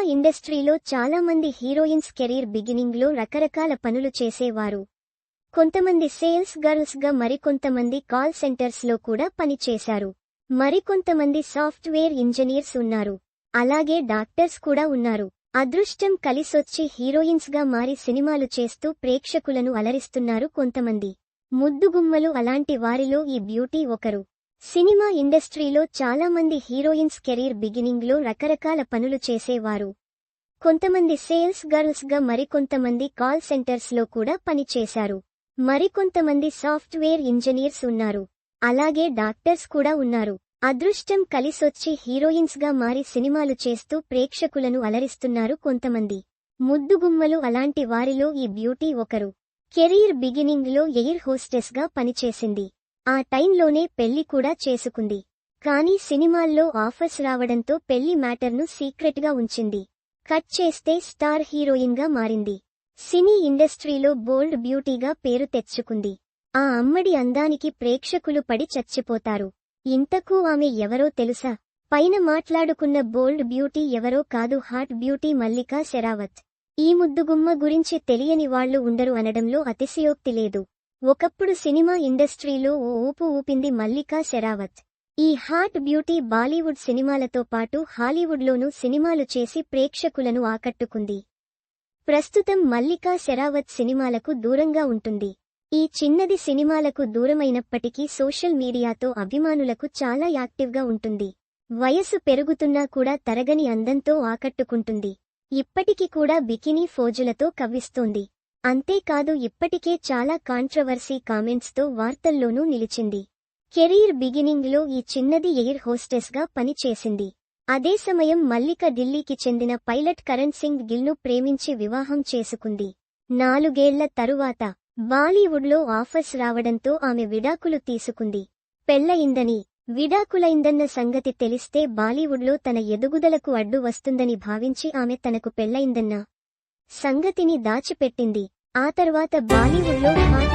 ఇండస్ట్రీలో చాలా మంది హీరోయిన్స్ కెరీర్ బిగినింగ్లో రకరకాల పనులు చేసేవారు. కొంతమంది సేల్స్ గర్ల్స్గా మరికొంతమంది కాల్ సెంటర్స్లో కూడా పనిచేశారు. మరికొంతమంది సాఫ్ట్వేర్ ఇంజనీర్స్ ఉన్నారు. అలాగే డాక్టర్స్ కూడా ఉన్నారు. అదృష్టం కలిసొచ్చి హీరోయిన్స్గా మారి సినిమాలు చేస్తూ ప్రేక్షకులను అలరిస్తున్నారు కొంతమంది. ముద్దుగుమ్మలు అలాంటి వారిలో ఈ బ్యూటీ ఒకరు. సినిమా ఇండస్ట్రీలో చాలా మంది హీరోయిన్స్ కెరీర్ బిగినింగ్లో రకరకాల పనులు చేసేవారు. కొంతమంది సేల్స్ గర్ల్స్గా మరికొంతమంది కాల్ సెంటర్స్లో కూడా పనిచేశారు. మరికొంతమంది సాఫ్ట్వేర్ ఇంజనీర్స్ ఉన్నారు. అలాగే డాక్టర్స్ కూడా ఉన్నారు. అదృష్టం కలిసొచ్చి హీరోయిన్స్గా మారి సినిమాలు చేస్తూ ప్రేక్షకులను అలరిస్తున్నారు కొంతమంది. ముద్దుగుమ్మలు అలాంటి వారిలో ఈ బ్యూటీ ఒకరు. కెరీర్ బిగినింగ్లో ఎయిర్ హోస్టెస్గా పనిచేసింది. ఆ టైంలోనే పెళ్ళి కూడా చేసుకుంది. కానీ సినిమాల్లో ఆఫర్స్ రావడంతో పెళ్ళి మ్యాటర్ను సీక్రెట్గా ఉంచింది. కట్ చేస్తే స్టార్ హీరోయిన్గా మారింది. సినీ ఇండస్ట్రీలో బోల్డ్ బ్యూటీగా పేరు తెచ్చుకుంది. ఆ అమ్మడి అందానికి ప్రేక్షకులు పడి చచ్చిపోతారు. ఇంతకు ఆమె ఎవరో తెలుసా? పైన మాట్లాడుకున్న బోల్డ్ బ్యూటీ ఎవరో కాదు హాట్ బ్యూటీ మల్లికా శెరావత్. ఈ ముద్దుగుమ్మ గురించి తెలియని వాళ్ళు ఉండరు అనడంలో అతిశయోక్తి లేదు. ఒకప్పుడు సినిమా ఇండస్ట్రీలో ఓ ఊపు ఊపింది మల్లికా శరావత్. ఈ హాట్ బ్యూటీ బాలీవుడ్ సినిమాలతో పాటు హాలీవుడ్లోనూ సినిమాలు చేసి ప్రేక్షకులను ఆకట్టుకుంది. ప్రస్తుతం మల్లికా శరావత్ సినిమాలకు దూరంగా ఉంటుంది. ఈ చిన్నది సినిమాలకు దూరమైనప్పటికీ సోషల్ మీడియాతో అభిమానులకు చాలా యాక్టివ్గా ఉంటుంది. వయసు పెరుగుతున్నా కూడా తరగని అందంతో ఆకట్టుకుంటుంది. ఇప్పటికి కూడా బికినీ ఫోజులతో కవ్విస్తోంది. అంతేకాదు ఇప్పటికే చాలా కాంట్రవర్సీ కామెంట్స్తో వార్తల్లోనూ నిలిచింది. కెరీర్ బిగినింగ్లో ఈ చిన్నది ఎయిర్ హోస్టెస్గా పనిచేసింది. అదే సమయం మల్లిక ఢిల్లీకి చెందిన పైలట్ కరణ్ సింగ్ గిల్ను ప్రేమించి వివాహం చేసుకుంది. నాలుగేళ్ళ తరువాత బాలీవుడ్లో ఆఫర్స్ రావడంతో ఆమె విడాకులు తీసుకుంది. పెళ్ళయిందని విడాకులైందన్న సంగతి తెలిస్తే బాలీవుడ్లో తన ఎదుగుదలకు అడ్డు వస్తుందని భావించి ఆమె తనకు పెళ్ళయిందన్న సంగతిని దాచిపెట్టింది. ఆ తర్వాత బాలీవుడ్లో హాట్